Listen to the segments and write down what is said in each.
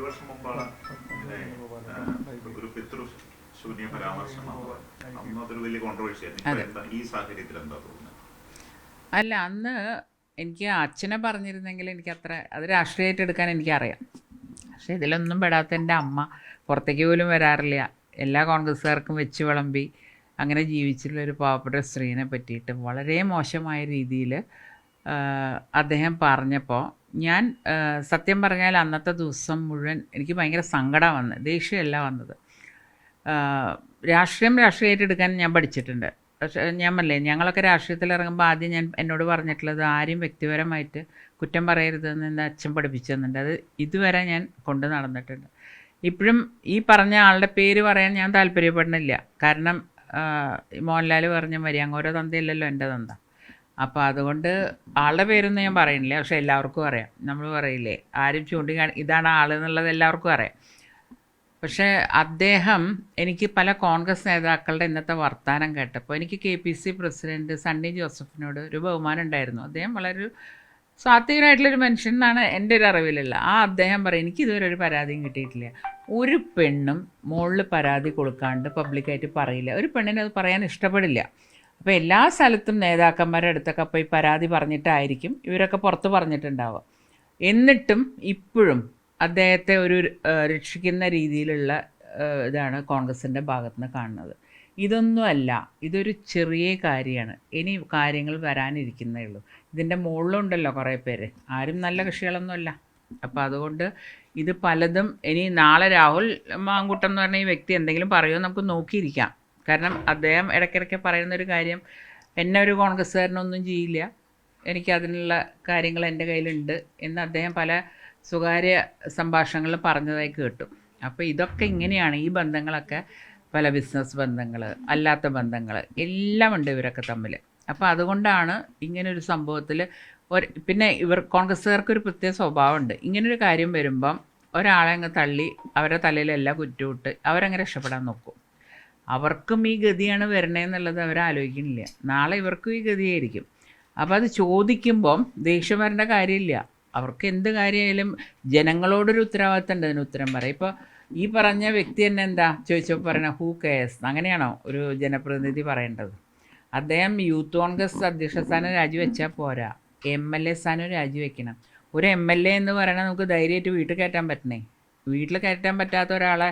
ഒരു വർഷം മുമ്പാണ് ഒരു പിതൃ ശൂന്യ പരാമർശം. അന്ന് അതൊരു വലിയ കോൺട്രവേഴ്സി ആയിരുന്നു. ഈ സാഹചര്യത്തിൽ എന്താ തോന്നുന്നത്? അല്ല അന്ന് എനിക്ക് അച്ഛനെ പറഞ്ഞിരുന്നെങ്കിൽ എനിക്ക് അത്ര അത് രാഷ്ട്രീയമായിട്ട് എടുക്കാൻ എനിക്കറിയാം. പക്ഷേ ഇതിലൊന്നും പെടാത്ത എന്റെ അമ്മ പുറത്തേക്ക് പോലും വരാറില്ല. എല്ലാ കോൺഗ്രസ്സുകാർക്കും വെച്ച് വിളമ്പി അങ്ങനെ ജീവിച്ചിട്ടുള്ള ഒരു പാവപ്പെട്ട സ്ത്രീനെ പറ്റിയിട്ട് വളരെ മോശമായ രീതിയിൽ അദ്ദേഹം പറഞ്ഞപ്പോൾ ഞാൻ സത്യം പറഞ്ഞാൽ അന്നത്തെ ദിവസം മുഴുവൻ എനിക്ക് ഭയങ്കര സങ്കടം വന്നത് ദേഷ്യമല്ല വന്നത്. രാഷ്ട്രീയം രാഷ്ട്രീയമായിട്ട് എടുക്കാൻ ഞാൻ പഠിച്ചിട്ടുണ്ട്. പക്ഷേ ഞാൻ പറഞ്ഞില്ലേ ഞങ്ങളൊക്കെ രാഷ്ട്രീയത്തിൽ ഇറങ്ങുമ്പോൾ ആദ്യം ഞാൻ എന്നോട് പറഞ്ഞിട്ടുള്ളത് ആരും വ്യക്തിപരമായിട്ട് കുറ്റം പറയരുതെന്ന് എന്റെ അച്ഛൻ പഠിപ്പിച്ചു അത് ഇതുവരെ ഞാൻ കൊണ്ട് നടന്നിട്ടുണ്ട്. ഇപ്പോഴും ഈ പറഞ്ഞ ആളുടെ പേര് പറയാൻ ഞാൻ താല്പര്യപ്പെടുന്നില്ല. കാരണം മോഹൻലാൽ പറഞ്ഞ മരിയാങ്കോരോ തന്തയല്ലല്ലോ എന്റെ തന്ത. അപ്പോൾ അതുകൊണ്ട് ആളുടെ പേരൊന്നും ഞാൻ പറയുന്നില്ല പക്ഷെ എല്ലാവർക്കും അറിയാം. നമ്മൾ പറയില്ലേ ആരും ചൂണ്ടിക്കാണി ഇതാണ് ആൾ എന്നുള്ളത് എല്ലാവർക്കും അറിയാം. പക്ഷേ അദ്ദേഹം എനിക്ക് പല കോൺഗ്രസ് നേതാക്കളുടെ ഇന്നത്തെ വർത്തമാനം കേട്ടപ്പോൾ എനിക്ക് K P C president Sunny ജോസഫിനോട് ഒരു ബഹുമാനം ഉണ്ടായിരുന്നു. അദ്ദേഹം വളരെ സ്വാത്വികനായിട്ടുള്ളൊരു മനുഷ്യൻ എന്നാണ് എന്റെ ഒരു അറിവിലുള്ള. ആ അദ്ദേഹം പറയും എനിക്ക് ഇതുവരെ ഒരു പരാതിയും കിട്ടിയിട്ടില്ല. ഒരു പെണ്ണും മുകളിൽ പരാതി കൊടുക്കാണ്ട് പബ്ലിക്കായിട്ട് പറയില്ല. ഒരു പെണ്ണിനെ അത് പറയാൻ ഇഷ്ടപ്പെടില്ല. അപ്പോൾ എല്ലാ സ്ഥലത്തും നേതാക്കന്മാരുടെ അടുത്തൊക്കെ പോയി പരാതി പറഞ്ഞിട്ടായിരിക്കും ഇവരൊക്കെ പുറത്ത് പറഞ്ഞിട്ടുണ്ടാവുക. എന്നിട്ടും ഇപ്പോഴും അദ്ദേഹത്തെ ഒരു രക്ഷിക്കുന്ന രീതിയിലുള്ള ഇതാണ് കോൺഗ്രസിന്റെ ഭാഗത്തു നിന്ന് കാണുന്നത്. ഇതൊന്നുമല്ല ഇതൊരു ചെറിയ കാര്യമാണ്. ഇനി കാര്യങ്ങൾ വരാനിരിക്കുന്നേ ഉള്ളൂ. ഇതിന്റെ മുകളിലുണ്ടല്ലോ കുറേ പേര്. ആരും നല്ല കക്ഷികളൊന്നുമല്ല. അപ്പോൾ അതുകൊണ്ട് ഇത് പലതും ഇനി നാളെ രാഹുൽ മാങ്കൂട്ടം എന്ന് പറഞ്ഞ ഈ വ്യക്തി എന്തെങ്കിലും പറയുമോ നമുക്ക് നോക്കിയിരിക്കാം. കാരണം അദ്ദേഹം ഇടയ്ക്കിടയ്ക്ക് പറയുന്നൊരു കാര്യം എന്നെ ഒരു കോൺഗ്രസ്സുകാരനൊന്നും ചെയ്യില്ല. എനിക്ക് അതിനുള്ള കാര്യങ്ങൾ എന്റെ കയ്യിലുണ്ട് എന്ന് അദ്ദേഹം പല സ്വകാര്യ സംഭാഷണങ്ങളിൽ പറഞ്ഞതായി കേട്ടു. അപ്പോൾ ഇതൊക്കെ ഇങ്ങനെയാണ് ഈ ബന്ധങ്ങളൊക്കെ പല ബിസിനസ് ബന്ധങ്ങൾ അല്ലാത്ത ബന്ധങ്ങൾ എല്ലാം ഉണ്ട് ഇവരൊക്കെ തമ്മിൽ. അപ്പോൾ അതുകൊണ്ടാണ് ഇങ്ങനൊരു സംഭവത്തിൽ ഒരു പിന്നെ ഇവർ കോൺഗ്രസ്സുകാർക്ക് ഒരു പ്രത്യേക സ്വഭാവമുണ്ട്. ഇങ്ങനൊരു കാര്യം വരുമ്പം ഒരാളെ അങ്ങ് തള്ളി അവരുടെ തലയിലെല്ലാം കുറ്റുവിട്ട് അവരങ്ങ് രക്ഷപ്പെടാൻ നോക്കും. അവർക്കും ഈ ഗതിയാണ് വരണേന്നുള്ളത് അവർ ആലോചിക്കുന്നില്ല. നാളെ ഇവർക്കും ഈ ഗതിയായിരിക്കും. അപ്പോൾ അത് ചോദിക്കുമ്പം ദേഷ്യം വരേണ്ട കാര്യമില്ല. അവർക്ക് എന്ത് കാര്യമായാലും ജനങ്ങളോടൊരു ഉത്തരവാദിത്തം ഉണ്ട് അതിന് ഉത്തരം പറയും. ഇപ്പോൾ ഈ പറഞ്ഞ വ്യക്തി തന്നെ എന്താ? ചോദിച്ചപ്പോൾ പറയണ ഹൂ കെയർസ് അങ്ങനെയാണോ ഒരു ജനപ്രതിനിധി പറയേണ്ടത്? അദ്ദേഹം യൂത്ത് കോൺഗ്രസ് അധ്യക്ഷ സ്ഥാനം രാജിവെച്ചാൽ പോരാ. എം എൽ എ സ്ഥാനം രാജിവെക്കണം. ഒരു എം എൽ എ എന്ന് പറയണത് നമുക്ക് ധൈര്യമായിട്ട് വീട്ടിൽ കയറ്റാൻ പറ്റണേ? വീട്ടിൽ കയറ്റാൻ പറ്റാത്ത ഒരാളെ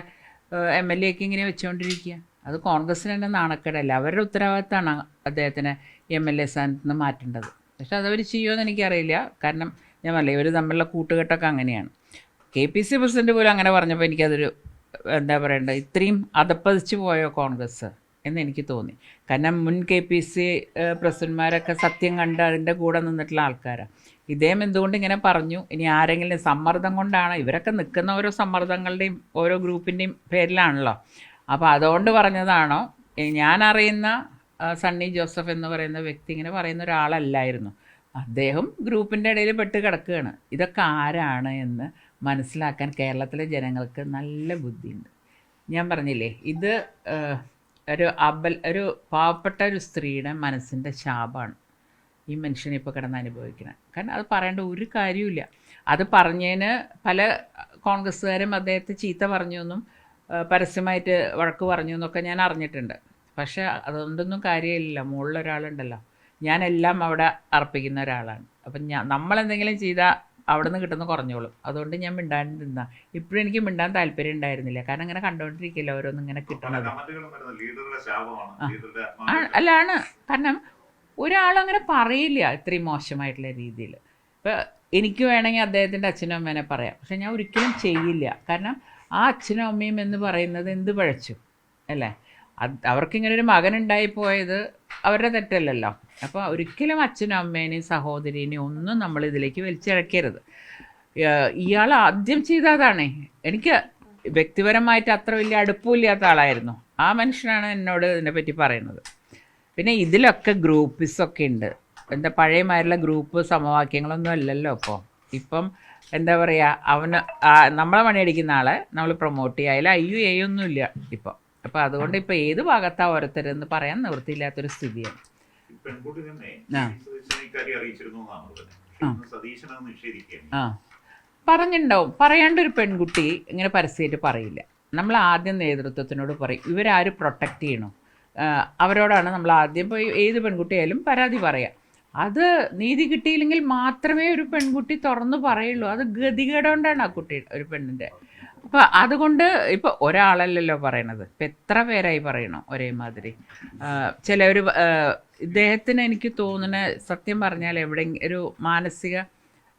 എം എൽ എക്ക് ഇങ്ങനെ വെച്ചുകൊണ്ടിരിക്കുക. അത് കോൺഗ്രസ്സിന് തന്നെ നാണക്കേടല്ല. അവരുടെ ഉത്തരവാദിത്തമാണ് അദ്ദേഹത്തിനെ എം എൽ എ സ്ഥാനത്ത് നിന്ന് മാറ്റേണ്ടത്. പക്ഷെ അതവർ ചെയ്യുമെന്ന് എനിക്കറിയില്ല. കാരണം ഞാൻ പറയില്ല ഇവർ തമ്മിലുള്ള കൂട്ടുകെട്ടൊക്കെ അങ്ങനെയാണ്. കെ പി സി പ്രസിഡന്റ് പോലും അങ്ങനെ പറഞ്ഞപ്പോൾ എനിക്കതൊരു എന്താ പറയേണ്ടത് ഇത്രയും അതപ്പതിച്ച് പോയോ കോൺഗ്രസ് എന്ന് എനിക്ക് തോന്നി. കാരണം മുൻ കെ പി സി പ്രസിഡന്റ്മാരൊക്കെ സത്യം കണ്ട് അതിന്റെ കൂടെ നിന്നിട്ടുള്ള ആൾക്കാരാണ് ഇദ്ദേഹം എന്തുകൊണ്ട് ഇങ്ങനെ പറഞ്ഞു? ഇനി ആരെങ്കിലും സമ്മർദ്ദം കൊണ്ടാണ്? ഇവരൊക്കെ നിൽക്കുന്ന ഓരോ സമ്മർദ്ദങ്ങളുടെയും ഓരോ ഗ്രൂപ്പിന്റെയും പേരിലാണല്ലോ. അപ്പോൾ അതുകൊണ്ട് പറഞ്ഞതാണോ? ഞാൻ അറിയുന്ന സണ്ണി ജോസഫ് എന്ന് പറയുന്ന വ്യക്തി ഇങ്ങനെ പറയുന്ന ഒരാളല്ലായിരുന്നു. അദ്ദേഹം ഗ്രൂപ്പിന്റെ ഇടയിൽ പെട്ട് കിടക്കുകയാണ്. ഇതൊക്കെ ആരാണ് എന്ന് മനസ്സിലാക്കാൻ കേരളത്തിലെ ജനങ്ങൾക്ക് നല്ല ബുദ്ധിയുണ്ട്. ഞാൻ പറഞ്ഞില്ലേ ഇത് ഒരു അബൽ ഒരു പാവപ്പെട്ട ഒരു സ്ത്രീയുടെ മനസ്സിന്റെ ശാപമാണ് ഈ മനുഷ്യനെ ഇപ്പോൾ കിടന്ന് അനുഭവിക്കണം. കാരണം അത് പറയേണ്ട ഒരു കാര്യമില്ല അത് പറഞ്ഞതിന് പല കോൺഗ്രസ്സുകാരും അദ്ദേഹത്തെ ചീത്ത പറഞ്ഞു എന്നും ആ, പരസ്യമായിട്ട് വഴക്ക് പറഞ്ഞു എന്നൊക്കെ ഞാൻ അറിഞ്ഞിട്ടുണ്ട്. പക്ഷേ അതുകൊണ്ടൊന്നും കാര്യമില്ല മുകളിലൊരാളുണ്ടല്ലോ ഞാൻ ഞാനെല്ലാം അവിടെ അർപ്പിക്കുന്ന ഒരാളാണ്. അപ്പം ഞാൻ നമ്മളെന്തെങ്കിലും ചെയ്താൽ അവിടെ നിന്ന് കിട്ടുന്ന കുറഞ്ഞോളും. അതുകൊണ്ട് ഞാൻ മിണ്ടാണ്ട് നിന്ന ഇപ്പോഴും എനിക്ക് മിണ്ടാൻ താല്പര്യം ഉണ്ടായിരുന്നില്ല. കാരണം ഇങ്ങനെ കണ്ടുകൊണ്ടിരിക്കില്ല ഓരോന്നും ഇങ്ങനെ കിട്ടണത്. അല്ലാണ് കാരണം ഒരാളങ്ങനെ പറയില്ല ഇത്രയും മോശമായിട്ടുള്ള രീതിയിൽ. ഇപ്പം എനിക്ക് വേണമെങ്കിൽ അദ്ദേഹത്തിന്റെ അച്ഛനും അമ്മേനെ പറയാം. പക്ഷെ ഞാൻ ഒരിക്കലും ചെയ്യില്ല. കാരണം ആ അച്ഛനും അമ്മയും എന്ന് പറയുന്നത് എന്ത് പഴച്ചു? അല്ലേ? അവർക്കിങ്ങനെ ഒരു മകൻ ഉണ്ടായിപ്പോയത് അവരുടെ തെറ്റല്ലല്ലോ. അപ്പോൾ ഒരിക്കലും അച്ഛനും അമ്മേനെയും സഹോദരീനെയും ഒന്നും നമ്മൾ ഇതിലേക്ക് വലിച്ചിഴക്കരുത്. ഇയാൾ ആദ്യം ചെയ്തതാണേ. എനിക്ക് വ്യക്തിപരമായിട്ട് അത്ര വലിയ അടുപ്പമില്ലാത്ത ആളായിരുന്നു. ആ മനുഷ്യനാണ് എന്നോട് ഇതിനെപ്പറ്റി പറയുന്നത്. പിന്നെ ഇതിലൊക്കെ ഗ്രൂപ്പിസൊക്കെ ഉണ്ട്. എന്താ പഴയമാരുള്ള ഗ്രൂപ്പ് സമവാക്യങ്ങളൊന്നും അല്ലല്ലോ ഇപ്പോൾ ഇപ്പം എന്താ പറയുക അവന് നമ്മളെ പണിയടിക്കുന്ന ആളെ നമ്മൾ പ്രൊമോട്ട് ചെയ്യുക. അതിൽ അയ്യോ ഇല്ല ഇപ്പം. അപ്പോൾ അതുകൊണ്ട് ഇപ്പം ഏത് ഭാഗത്താണ് ഓരോരുത്തരെന്ന് പറയാൻ നിവൃത്തിയില്ലാത്തൊരു സ്ഥിതിയാണ്. ആ. പറഞ്ഞിട്ടുണ്ടാവും പറയാണ്ട് ഒരു പെൺകുട്ടി ഇങ്ങനെ പരസ്യമായിട്ട് പറയില്ല. നമ്മൾ ആദ്യം നേതൃത്വത്തിനോട് പറയും ഇവരാരും പ്രൊട്ടക്റ്റ് ചെയ്യണം? അവരോടാണ് നമ്മൾ ആദ്യം പോയി ഏത് പെൺകുട്ടിയായാലും പരാതി പറയാം. അത് നീതി കിട്ടിയില്ലെങ്കിൽ മാത്രമേ ഒരു പെൺകുട്ടി തുറന്നു പറയുള്ളൂ. അത് ഗതികേടുകൊണ്ടാണ് ആ കുട്ടി ഒരു പെണ്ണിന്റെ അപ്പം അതുകൊണ്ട് ഇപ്പോൾ ഒരാളല്ലല്ലോ പറയണത്. ഇപ്പം എത്ര പേരായി പറയണോ ഒരേമാതിരി? ചിലവർ ഇദ്ദേഹത്തിന് എനിക്ക് തോന്നുന്ന സത്യം പറഞ്ഞാൽ എവിടെ ഒരു മാനസിക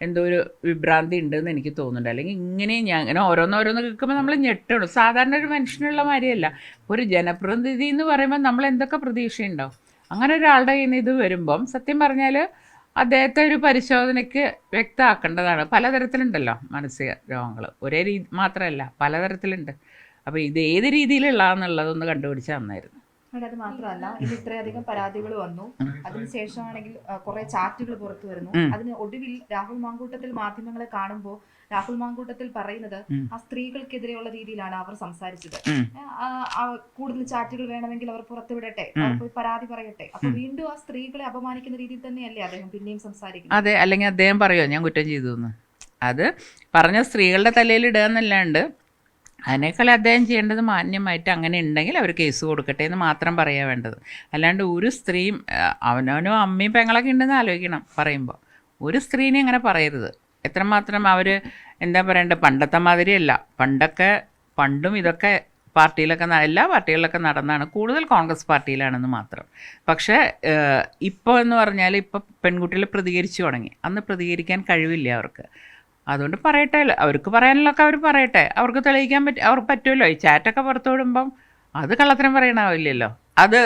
എന്തോ ഒരു വിഭ്രാന്തി ഉണ്ടെന്ന് എനിക്ക് തോന്നുന്നുണ്ട്. അല്ലെങ്കിൽ ഇങ്ങനെ ഞാൻ ഇങ്ങനെ ഓരോന്നോരോന്ന് കേൾക്കുമ്പോൾ നമ്മൾ ഞെട്ടണം. സാധാരണ ഒരു മനുഷ്യനുള്ള മാതിരിയല്ല. ഒരു ജനപ്രതിനിധി എന്ന് പറയുമ്പോൾ നമ്മൾ എന്തൊക്കെ പ്രതീക്ഷയുണ്ടാവും അങ്ങനെ ഒരാളുടെ കയ്യിൽ നിന്ന് ഇത് വരുമ്പം സത്യം പറഞ്ഞാൽ അദ്ദേഹത്തെ ഒരു പരിശോധനയ്ക്ക് വ്യക്തമാക്കേണ്ടതാണ്. പലതരത്തിലുണ്ടല്ലോ മാനസിക രോഗങ്ങൾ ഒരേ രീതി മാത്രമല്ല പലതരത്തിലുണ്ട്. അപ്പോൾ ഇത് ഏത് രീതിയിലുള്ളതെന്നുള്ളതൊന്ന് കണ്ടുപിടിച്ചാൽ നന്നായിരുന്നു. അത് മാത്രമല്ല ഇത് ഇത്രയധികം പരാതികൾ വന്നു. അതിനുശേഷമാണെങ്കിൽ കുറെ ചാറ്റുകൾ പുറത്തു വരുന്നു. അതിന് ഒടുവിൽ രാഹുൽ മാങ്കൂട്ടത്തിൽ മാധ്യമങ്ങളെ കാണുമ്പോൾ രാഹുൽ മാങ്കൂട്ടത്തിൽ പറയുന്നത്. ആ സ്ത്രീകൾക്കെതിരെയുള്ള രീതിയിലാണ് അവർ സംസാരിച്ചത്. കൂടുതൽ ചാറ്റുകൾ വേണമെങ്കിൽ അവർ പുറത്തുവിടട്ടെ. അവർ പോയി പരാതി പറയട്ടെ. അപ്പൊ വീണ്ടും ആ സ്ത്രീകളെ അപമാനിക്കുന്ന രീതിയിൽ തന്നെയല്ലേ അദ്ദേഹം പിന്നെയും സംസാരിക്കുന്നത്? അതെ അല്ലെങ്കിൽ അദ്ദേഹം പറയുമോ ഞാൻ കുറ്റം ചെയ്തു അത് പറഞ്ഞ സ്ത്രീകളുടെ തലയിൽ ഇടുക എന്നല്ലാണ്ട് അതിനേക്കാൾ അദ്ദേഹം ചെയ്യേണ്ടത് മാന്യമായിട്ട് അങ്ങനെ ഉണ്ടെങ്കിൽ അവർ കേസ് കൊടുക്കട്ടെ എന്ന് മാത്രം പറയാൻ വേണ്ടത്. അല്ലാണ്ട് ഒരു സ്ത്രീയും അവനവനും അമ്മയും പെങ്ങളൊക്കെ ഉണ്ടെന്ന് ആലോചിക്കണം പറയുമ്പോൾ ഒരു സ്ത്രീനെ അങ്ങനെ പറയരുത്. എത്രമാത്രം അവർ എന്താ പറയണ്ടത് പണ്ടത്തെ മാതിരിയല്ല. പണ്ടൊക്കെ പണ്ടും ഇതൊക്കെ പാർട്ടിയിലൊക്കെ എല്ലാ പാർട്ടികളിലൊക്കെ നടന്നാണ്. കൂടുതൽ കോൺഗ്രസ് പാർട്ടിയിലാണെന്ന് മാത്രം. പക്ഷേ ഇപ്പോൾ എന്ന് പറഞ്ഞാൽ ഇപ്പോൾ പെൺകുട്ടികൾ പ്രതികരിച്ചു തുടങ്ങി. അന്ന് പ്രതികരിക്കാൻ കഴിവില്ല അവർക്ക്. അതുകൊണ്ട് പറയട്ടെ അവർക്ക് പറയാനുള്ളതൊക്കെ അവർ പറയട്ടെ. അവർക്ക് തെളിയിക്കാൻ പറ്റും അവർക്ക് പറ്റുമല്ലോ ഈ ചാറ്റൊക്കെ പുറത്തു വിടുമ്പം അത് കള്ളത്തരം പറയണമില്ലല്ലോ അത്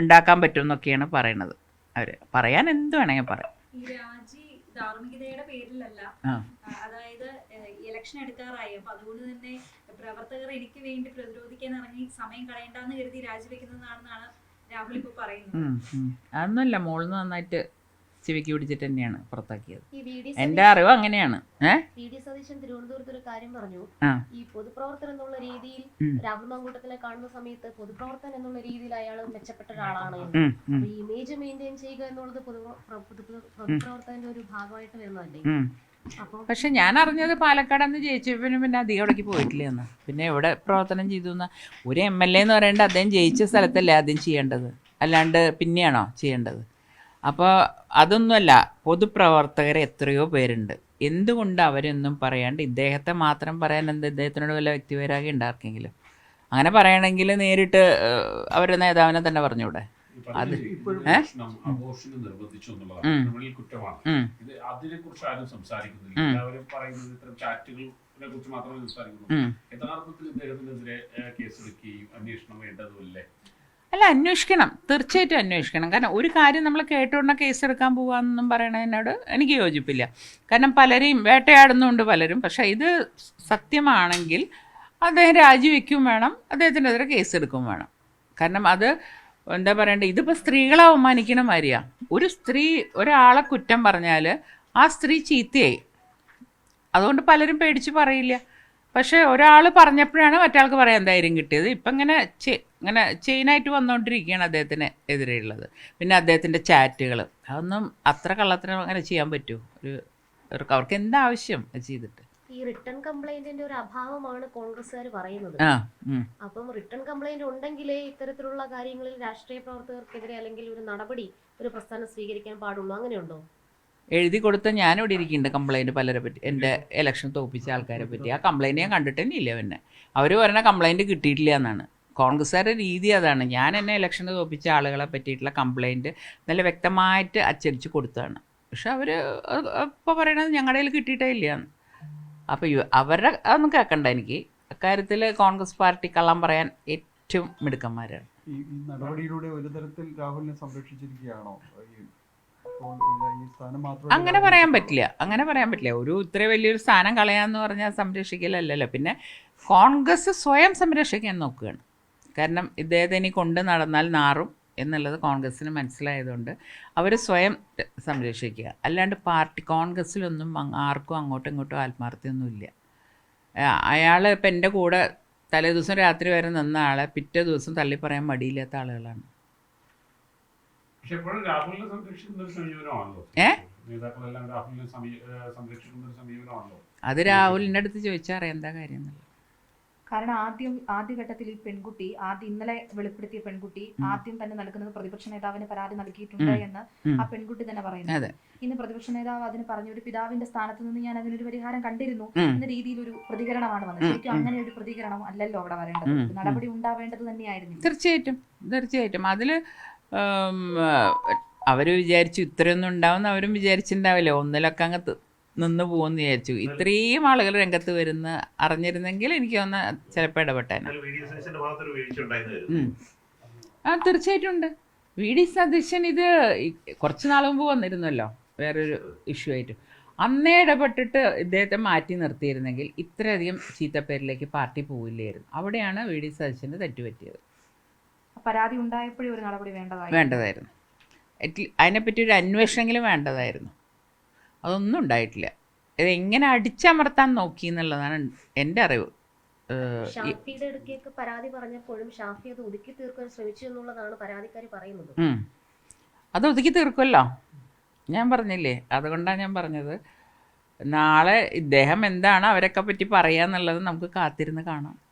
ഉണ്ടാക്കാൻ പറ്റുമെന്നൊക്കെയാണ് പറയണത് അവർ പറയാൻ എന്ത് വേണമെങ്കിൽ പറയാം. ധാർമ്മികതയുടെ പേരിലല്ല. അതായത് ഇലക്ഷൻ എടുക്കാറായി. അപ്പൊ അതുകൊണ്ട് തന്നെ പ്രവർത്തകർ എനിക്ക് വേണ്ടി പ്രതിരോധിക്കാൻ ഇറങ്ങി സമയം കളയണ്ടെന്ന് കരുതി രാജിവെക്കുന്നതാണെന്നാണ് രാഹുൽ ഇപ്പൊ പറയുന്നത്. അതൊന്നുമല്ല മോളിന്ന് നന്നായിട്ട് ചെവിക്ക് പിടിച്ചിട്ട് തന്നെയാണ് പുറത്താക്കിയത്. എന്റെ അറിവ് അങ്ങനെയാണ്. തിരുവനന്തപുരത്ത് കാര്യം പറഞ്ഞു. ഈ പൊതുപ്രവർത്തനം എന്നുള്ള രീതിയിൽ ഉം. രാഹുൽ മാങ്കൂട്ടത്തിനെ കാണുന്ന സമയത്ത് പൊതുപ്രവർത്തനം എന്നുള്ള രീതിയിൽ അയാൾ മെച്ചപ്പെട്ട ഒരാളാണ് ഇമേജ് മെയിന്റെയിൻ ചെയ്യുക എന്നുള്ളത് പൊതുപ്രവർത്തകന്റെ ഒരു ഭാഗമായിട്ട് വരുന്നതല്ലേ? പക്ഷെ ഞാൻ അറിഞ്ഞത് പാലക്കാട് അന്ന് ജയിച്ചപ്പോൾ പിന്നെ അധികം അവിടേക്ക് പോയിട്ടില്ല എന്ന്. പിന്നെ എവിടെ പ്രവർത്തനം ചെയ്തു എന്ന്? ഒരു എം എൽ എ എന്ന് പറയേണ്ടത് അദ്ദേഹം ജയിച്ച സ്ഥലത്തല്ലേ ആദ്യം ചെയ്യേണ്ടത്? അല്ലാണ്ട് പിന്നെയാണോ ചെയ്യേണ്ടത്? അപ്പോൾ അതൊന്നുമല്ല പൊതുപ്രവർത്തകർ എത്രയോ പേരുണ്ട്. എന്തുകൊണ്ട് അവരൊന്നും പറയാണ്ട് ഇദ്ദേഹത്തെ മാത്രം പറയാൻ എന്താ ഇദ്ദേഹത്തിനോട് വല്ല വ്യക്തിപരാഗം ഉണ്ടാർക്കെങ്കിലും? അങ്ങനെ പറയണമെങ്കിൽ നേരിട്ട് അവരുടെ നേതാവിനെ തന്നെ പറഞ്ഞൂടെ അത്. യഥാർത്ഥത്തിൽ ഇദ്ദേഹത്തിനെതിരെ ഏഹ്, കേസെടുക്കുകയും അന്വേഷണം വേണ്ടതുമല്ലേ അല്ല അന്വേഷിക്കണം. തീർച്ചയായിട്ടും അന്വേഷിക്കണം. കാരണം ഒരു കാര്യം നമ്മൾ കേട്ടുകൊണ്ട കേസെടുക്കാൻ പോകാമെന്നും പറയണതിനോട് എനിക്ക് യോജിപ്പില്ല. കാരണം പലരെയും വേട്ടയാടുന്നുണ്ട് പലരും. പക്ഷേ ഇത് സത്യമാണെങ്കിൽ അദ്ദേഹം രാജിവെക്കും വേണം അദ്ദേഹത്തിനെതിരെ കേസെടുക്കും വേണം. കാരണം അത് എന്താ പറയണ്ടേ ഇതിപ്പോൾ സ്ത്രീകളെ അവമാനിക്കണ മാതിരിയാണ് ഒരു സ്ത്രീ ഒരാളെ കുറ്റം പറഞ്ഞാൽ ആ സ്ത്രീ ചീത്തയായി. അതുകൊണ്ട് പലരും പേടിച്ച് പറയില്ല. പക്ഷേ ഒരാൾ പറഞ്ഞപ്പോഴാണ് മറ്റാൾക്ക് പറയാൻ ധൈര്യം കിട്ടിയത്. ഇപ്പം ഇങ്ങനെ ഇങ്ങനെ ചെയിനായിട്ട് വന്നുകൊണ്ടിരിക്കുകയാണ് അദ്ദേഹത്തിന് എതിരെയുള്ളത്. പിന്നെ അദ്ദേഹത്തിന്റെ ചാറ്റുകൾ. അതൊന്നും അത്ര കള്ളത്തിന് അങ്ങനെ ചെയ്യാൻ പറ്റുമോ? ഒരു അവർക്ക് എന്താവശ്യം ചെയ്തിട്ട്? ഈ റിട്ടേൺ കംപ്ലൈന്റിന്റെ ഒരു അഭാവമാണ് കോൺഗ്രസ്സുകാർ പറയുന്നത്. അപ്പം റിട്ടേൺ കംപ്ലൈന്റ് ഉണ്ടെങ്കിലേ ഇത്തരത്തിലുള്ള കാര്യങ്ങളിൽ രാഷ്ട്രീയ പ്രവർത്തകർക്കെതിരെ അല്ലെങ്കിൽ ഒരു നടപടി ഒരു പ്രസ്ഥാനം സ്വീകരിക്കാൻ പാടുള്ളൂ. അങ്ങനെയുണ്ടോ? എഴുതി കൊടുത്ത ഞാൻ ഇവിടെ ഇരിക്കുന്നുണ്ട് കംപ്ലൈന്റ് പലരെ പറ്റി എന്റെ ഇലക്ഷൻ തോപ്പിച്ച ആൾക്കാരെ പറ്റി. ആ കംപ്ലൈന്റ് ഞാൻ കണ്ടിട്ട് തന്നെ ഇല്ല പിന്നെ. അവർ പറയുന്ന കംപ്ലൈന്റ് കിട്ടിയിട്ടില്ല എന്നാണ്. കോൺഗ്രസ്സുകാരുടെ രീതി അതാണ്. ഞാൻ എന്നെ ഇലക്ഷൻ തോപ്പിച്ച ആളുകളെ പറ്റിയിട്ടുള്ള കംപ്ലൈന്റ് നല്ല വ്യക്തമായിട്ട് അച്ചടിച്ച് കൊടുത്തതാണ്. പക്ഷെ അവർ ഇപ്പോൾ പറയണത് ഞങ്ങളുടെ കയ്യിൽ കിട്ടിയിട്ടേ ഇല്ല അപ്പോൾ അവരുടെ അതൊന്നും കേൾക്കണ്ട എനിക്ക്. അക്കാര്യത്തിൽ കോൺഗ്രസ് പാർട്ടി കള്ളം പറയാൻ ഏറ്റവും മിടുക്കന്മാരാണ്. ഈ നടപടിയിലൂടെ ഒരു തരത്തിൽ രാഹുലിനെ സംരക്ഷിച്ചിരിക്കുകയാണോ? അങ്ങനെ പറയാൻ പറ്റില്ല. അങ്ങനെ പറയാൻ പറ്റില്ല. ഒരു ഇത്ര വലിയൊരു സ്ഥാനം കളയാന്ന് പറഞ്ഞാൽ സംരക്ഷിക്കലല്ലല്ലോ. പിന്നെ കോൺഗ്രസ് സ്വയം സംരക്ഷിക്കാൻ നോക്കുകയാണ്. കാരണം ഇദ്ദേഹത്തെ ഇനി കൊണ്ട് നടന്നാൽ നാറും എന്നുള്ളത് കോൺഗ്രസ്സിന് മനസ്സിലായതുകൊണ്ട് അവർ സ്വയം സംരക്ഷിക്കുക. അല്ലാണ്ട് പാർട്ടി കോൺഗ്രസ്സിലൊന്നും ആർക്കും അങ്ങോട്ടും ഇങ്ങോട്ടും ആത്മാർത്ഥ്യമൊന്നുമില്ല. അയാൾ ഇപ്പം എന്റെ കൂടെ തലേ ദിവസം രാത്രി വരെ നിന്ന ആളെ പിറ്റേ ദിവസം തള്ളി പറയാൻ മടിയില്ലാത്ത ആളുകളാണ്. പക്ഷെ എപ്പോഴും രാഹുലിനെ സംരക്ഷിക്കുന്ന ഒരു സമീപനമാണല്ലോ. ഏ? നേതാക്കളെല്ലാം രാഹുലിനെ സമീ- ഏഹ്, സംരക്ഷിക്കുന്ന ഒരു സമീപനമാണല്ലോ. അത് രാഹുലിന്റെ അടുത്ത് ചോദിച്ചാൽ അറിയാം. എന്താ കാര്യം എന്നുള്ളത്. കാരണം ആദ്യം ആദ്യഘട്ടത്തിൽ ഈ പെൺകുട്ടി ആദ്യം ഇന്നലെ വെളിപ്പെടുത്തിയ പെൺകുട്ടി ആദ്യം തന്നെ നൽകുന്നത് പ്രതിപക്ഷ നേതാവിന് പരാതി നൽകിയിട്ടുണ്ട്. എന്ന് ആ പെൺകുട്ടി തന്നെ പറയുന്നു. അതെ. ഇന്ന് പ്രതിപക്ഷ നേതാവ് അതിന് പറഞ്ഞു ഒരു പിതാവിന്റെ സ്ഥാനത്ത് നിന്ന് ഞാൻ അതിനൊരു പരിഹാരം കണ്ടിരുന്നു. എന്ന രീതിയിൽ ഒരു പ്രതികരണമാണ് വന്നത്. ശരിക്കും അങ്ങനെ ഒരു പ്രതികരണം അല്ലല്ലോ അവിടെ വരേണ്ടത്. നടപടി ഉണ്ടാവേണ്ടത് തന്നെയായിരുന്നു തീർച്ചയായിട്ടും. തീർച്ചയായിട്ടും. അതിൽ അവർ വിചാരിച്ചു ഇത്രയൊന്നും ഉണ്ടാവുമെന്ന് അവരും വിചാരിച്ചിട്ടുണ്ടാവില്ല. ഒന്നിലൊക്കെ അങ്ങ് നിന്ന് പോകുമെന്ന് വിചാരിച്ചു. ഇത്രയും ആളുകൾ രംഗത്ത് വരുന്ന അറിഞ്ഞിരുന്നെങ്കിൽ എനിക്ക് ഒന്ന് ചിലപ്പോൾ ഇടപെട്ടേനെ. ആ തീർച്ചയായിട്ടും ഉണ്ട്. വി ഡി സതീശൻ ഇത് കുറച്ച് നാൾ മുമ്പ് വന്നിരുന്നല്ലോ. വേറൊരു ഇഷ്യൂ ആയിട്ട്. അന്നേ ഇടപെട്ടിട്ട് ഇദ്ദേഹത്തെ മാറ്റി നിർത്തിയിരുന്നെങ്കിൽ ഇത്രയധികം ചീത്തപ്പേരിലേക്ക് പാർട്ടി പോവില്ലായിരുന്നു. അവിടെയാണ് വി ഡി സതീശന് തെറ്റുപറ്റിയത്. പരാതി ഉണ്ടായപ്പോഴേ ഒരു നടപടി വേണ്ടതായി. വേണ്ടതായിരുന്നു. അതിനെപ്പറ്റി ഒരു അന്വേഷണമെങ്കിലും വേണ്ടതായിരുന്നു. അതൊന്നും ഉണ്ടായിട്ടില്ല. ഇത് എങ്ങനെ അടിച്ചമർത്താൻ നോക്കി എന്നുള്ളതാണ് എന്റെ അറിവ്. ഷാഫിയുടെ അടുക്കേക്ക് പരാതി പറഞ്ഞപ്പോഴും ഷാഫി അത് ഒതുക്കി തീർക്കാൻ ശ്രമിച്ചു എന്നുള്ളതാണ് പരാതിക്കാർ പറയുന്നത്. അത് ഒതുക്കി തീർക്കുമല്ലോ ഞാൻ പറഞ്ഞില്ലേ? അതുകൊണ്ടാണ് ഞാൻ പറഞ്ഞത്. നാളെ ഇദ്ദേഹം എന്താണ് അവരൊക്കെ പറ്റി പറയാന്നുള്ളത് നമുക്ക് കാത്തിരുന്ന് കാണാം.